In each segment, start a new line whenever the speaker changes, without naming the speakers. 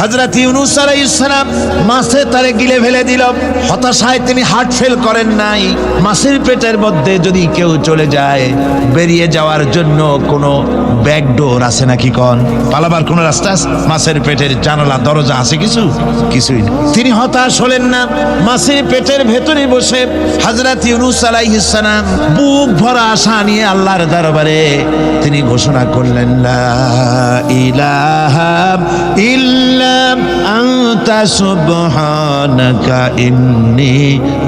হজরত ইউনুস আলাইহিসসালাম মাছে তারে গিলে ফেলে দিল। হতাশায় তিনি হার্ট ফেল করেন নাই। মাছের পেটের মধ্যে যদি কেউ চলে যায়, বেরিয়ে যাওয়ার জন্য কোনো ব্যাকডোর আছে নাকি কন? পালাবার কোনো রাস্তা? মাছের পেটের জানালা, দরজা আছে কিছু? কিছুই না। তিনি হতাশ হলেন না। মাছের পেটের ভেতরে বসে হজরত ইউনুস আলাইহিসসালাম বুক ভরা আশা নিয়ে আল্লাহর দরবারে তিনি ঘোষণা করলেন, লা ইলাহা ইল্লা আনতা সুবহানাকা ইন্নী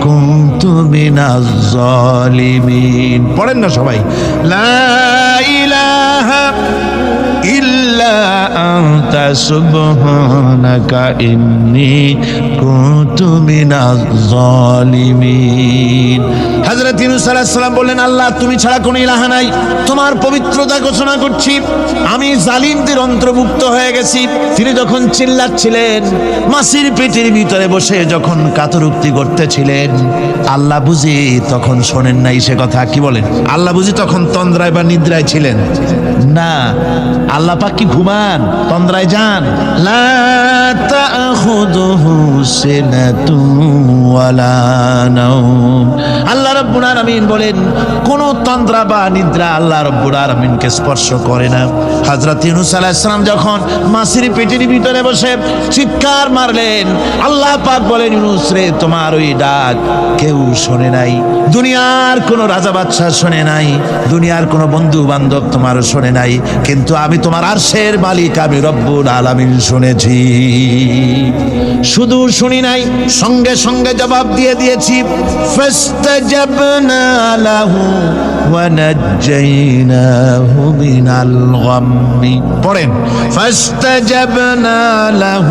কুনতু মিনাজ জালিমিন পড়েন না সবাই। লা ইলাহা ইল্লা আনতা সুবহানাকা ইন্নী কুনতু মিনাজ জালিমিন ইউনূস বললেন, আল্লাহ, তুমি ছাড়া কোনো ইলাহা নাই। তোমার পবিত্রতা ঘোষণা করছি। আমি জালিমদের অন্তর্ভুক্ত হয়ে গেছি। তিনি যখন চিল্লাচ্ছিলেন, মাসির পেটের ভিতরে বসে যখন কাতরুক্তি করতেছিলেন, আল্লাহ বুঝি তখন শোনেন নাই সে কথা। কি বলেন? আল্লাহ বুঝি তখন তন্দ্রায় বা নিদ্রায় ছিলেন? না। আল্লাহ পাক কি ঘুমান? তন্দ্রায় যান? লা আল্লাহ রাব্বুল বলেন, কোন তন্দ্রা বা নিদ্রা আল্লাহ রাব্বুল আলামিনকে স্পর্শ করে না। হযরত ইউনূস আলাইহিস সালাম যখন মাসির পেটের ভিতরে বসে চিৎকার মারলেন, আল্লাহ পাক বলেন, ইউনূস রে, তোমার ওই ডাক কেউ শোনে নাই। দুনিয়ার কোনো রাজা বাদশাহ শোনে নাই, দুনিয়ার কোনো বন্ধু বান্ধব তোমার শোনে নাই, কিন্তু আমি তোমার আরশের মালিক, আমি রব্বুল আলামিন শুনেছি। শুধু শুনি নাই, সঙ্গে সঙ্গে জবাব দিয়ে দিয়েছি, ফাস্তাজাবনা له ونجيناه من الغم. فاستجبنا له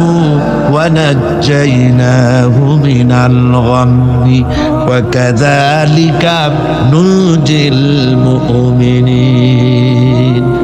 ونجيناه من الغم. وكذلك ننجي المؤمنين.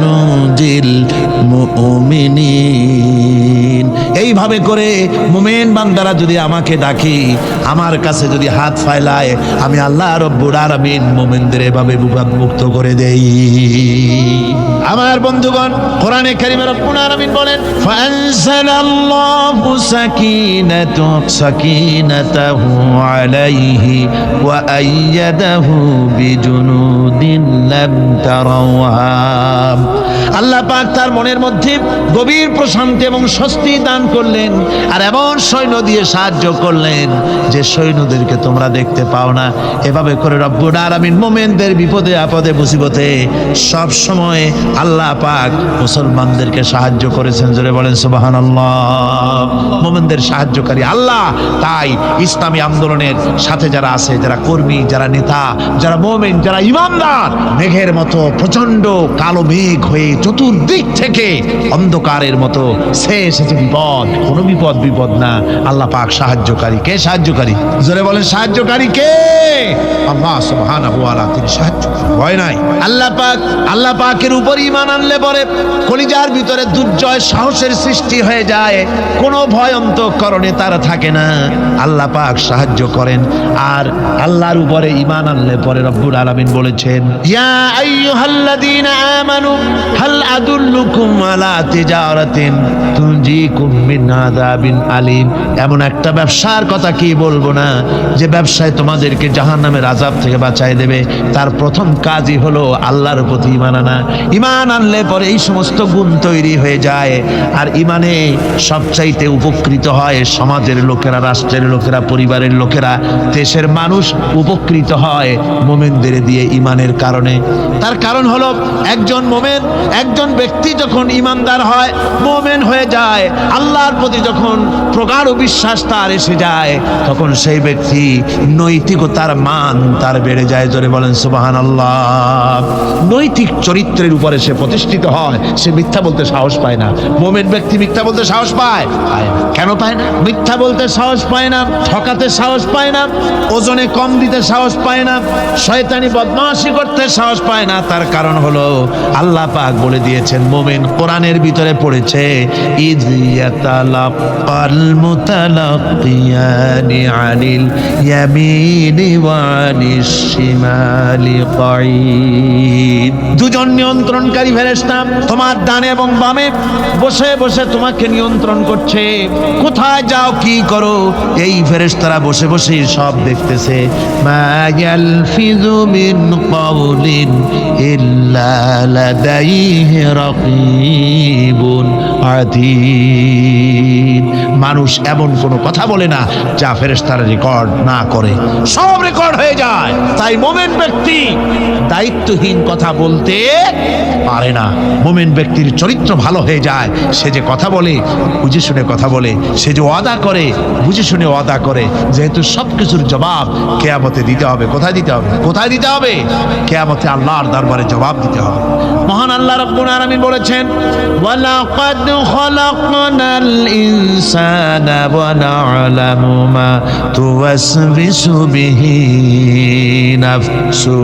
নুজিল মুমিনিন। এইভাবে করে মোমেন বান্দারা যদি আমাকে ডাকি, আমার কাছে যদি হাত ফাইলায়, আমি আল্লাহ রব্বুল আলামিন মুমিনদের এভাবে বিপদ মুক্ত করে দেই। আমার বন্ধুগণ, কোরআনে কারিমে রব্বুল আলামিন বলেন ফানজালাল্লাহু সাকিনাতু সাকিনাতাহু আলাইহি ওয়া আইয়াদাহু বিজুনুদিন লাম তারাওহা। আল্লাহ পাক তার মনের মধ্যে গভীর প্রশান্তি এবং স্বস্তি দান করলেন আর এমন সৈন্য দিয়ে সাহায্য করলেন যে সৈন্যদেরকে তোমরা দেখতে পাও না। এভাবে করে রব্বুল আলামিন মোমেনদের বিপদে, আপদে, মুসিবতে সব সময় আল্লাহ পাক মুসলমানদেরকে সাহায্য করেছেন। জোরে বলেন, সুবহানাল্লাহ। মোমেনদের সাহায্যকারী আল্লাহ। তাই ইসলামী আন্দোলনের সাথে যারা আছে, যারা কর্মী, যারা নেতা, যারা মোমেন, যারা ইমানদার, মেঘের মতো প্রচণ্ড কালো মেঘ হয়ে চতুর্দিক থেকে অন্ধকারের মতো সে এসেছে বিপদ। কোনো বিপদ বিপদ না। আল্লাহ পাক সাহায্যকারী। কে সাহায্যকারী? জোরে বলেন, সাহায্যকারী কে? আল্লাহ সুবহানাহু ওয়া তাআলা তিনি সাহায্য ভয় নাই। আল্লাহ পাক, আল্লাহ পাকের উপর ঈমান আনলে পরে কলিজার ভিতরে দুর্জয় সাহসের সৃষ্টি হয়ে যায়। কোনো ভয় অন্তঃকরণে তার থাকে না। আল্লাহ পাক সাহায্য করেন। আর আল্লাহর উপরে ঈমান আনলে পরে রব্বুল আলামিন বলেছেন, ইয়া আইয়ুহাল্লাযীনা আমানু, হাল আদুল্লুকুম আলা তিজারাতিন তুনজিকুম মিন আযাবিন আলিম। এমন একটা ব্যবসার কথা কি বলব না? যে ব্যবসায় তোমাদেরকে জাহান্নামের আযাব থেকে বাঁচায় দেবে। তার প্রথম কাজই হলো আল্লাহর প্রতি ঈমান আনা। ঈমান আনলে পরে এই সমস্ত গুণ তৈরি হয়ে যায়। আর ঈমানে সবচাইতে উপকৃত হয় সমাজের লোকেরা, রাষ্ট্রের লোকেরা, পরিবারের লোকেরা। দেশের মানুষ উপকৃত হয় মোমেনদের দিয়ে ঈমানের কারণে। তার কারণ হলো একজন মোমেন, একজন ব্যক্তি যখন ইমানদার হয়, মোমেন হয়ে যায়। আল্লাহর আল্লাহর প্রতি যখন প্রগাঢ় বিশ্বাস তার এসে যায়, তখন সেই ব্যক্তি নৈতিকতার মান তার বেড়ে যায়। জোরে বলেন সুবাহান আল্লাহ নৈতিক চরিত্রের উপরে সে প্রতিষ্ঠিত হয়, সে মিথ্যা বলতে সাহস পায় না। মোমেন ব্যক্তি মিথ্যা বলতে সাহস পায়। কেন পায় না? মিথ্যা বলতে সাহস পায় না, ঠকাতে সাহস পায় না, ওজনে কম দিতে সাহস পায় না, শয়তানি বদমাশি করতে সাহস পায় না। তার কারণ হলো, আল্লাহ পাক বলে দিয়েছেন, মোমেন কোরআনের ভিতরে পড়েছে, ইদ মুতালাক্কিয়ানি আনিল ইয়ামিনি ওয়া আনিশ শিমালি কাঈদ দুজন নিয়ন্ত্রণকারী ফেরেশতা তোমার ডানে এবং বামে বসে বসে তোমাকে নিয়ন্ত্রণ করছে। কোথায় যাও, কি করো? এই ফেরেশতারা বসে বসে সব দেখতেছে। মা ইয়ালফিযু মিন কাউলিন ইল্লা লাদাইহি রাকীবুন আতীদ মানুষ এমন কোনো কথা বলে না যা ফেরেশতারা রেকর্ড না করে। সব রেকর্ড হয়ে যায়। তাই মোমেন ব্যক্তি দায়িত্বহীন কথা বলতে পারে না। মোমেন ব্যক্তির চরিত্র ভালো হয়ে যায়। সে যে কথা বলে, বুঝে শুনে কথা বলে। সে যে ওয়াদা করে, বুঝে শুনে ওয়াদা করে। যেহেতু সব কিছুর জবাব কেয়ামতে দিতে হবে। কোথায় দিতে হবে? কোথায় দিতে হবে? কেয়ামতে আল্লাহর দরবারে জবাব দিতে হবে। মহান আল্লাহ রব্বুল আলামিন বলেছেন, ওয়ালাকাদ খলাকনাল ওয়া না'লামু মা তুওয়াসবিসু বিহি নাফসু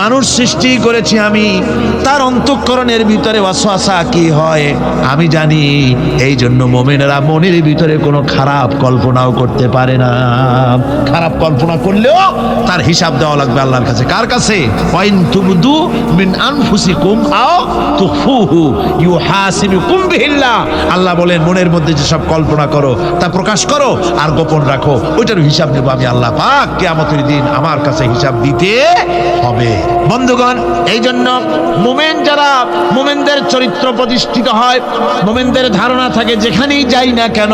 মানুষ সৃষ্টি করেছি আমি, তার অন্তঃকরণের ভিতরে ওয়াসওয়াসা কি হয়? আমি জানি, এই জন্য মোমেনেরা মনের ভিতরে কোনো খারাপ কল্পনাও করতে পারে না। খারাপ কল্পনা করলেও তার হিসাব দেওয়া লাগবে আল্লাহর কাছে। কার কাছে? ওয়াইন তুবদু মিন আনফুসিকুম আও তুখফুহু ইউহাসিবুকুম বিহিল্লাহ। আল্লাহ বলেন মনের মধ্যে যে সব কল্পনা করো, তা প্রকাশ করো আর গোপন রাখো। ওইটার হিসাব নেব আমি আল্লাহ পাক। কিয়ামতের দিন আমার কাছে হিসাব দিতে হবে। বন্ধুগণ এই জন্য মোমেন যারা মোমেনদের চরিত্র প্রতিষ্ঠিত হয়, মোমেনদের ধারণা থাকে যেখানেই যাই না কেন,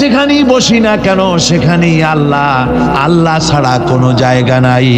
যেখানেই বসি না কেন, সেখানেই আল্লাহ আল্লাহ ছাড়া কোনো জায়গা নাই।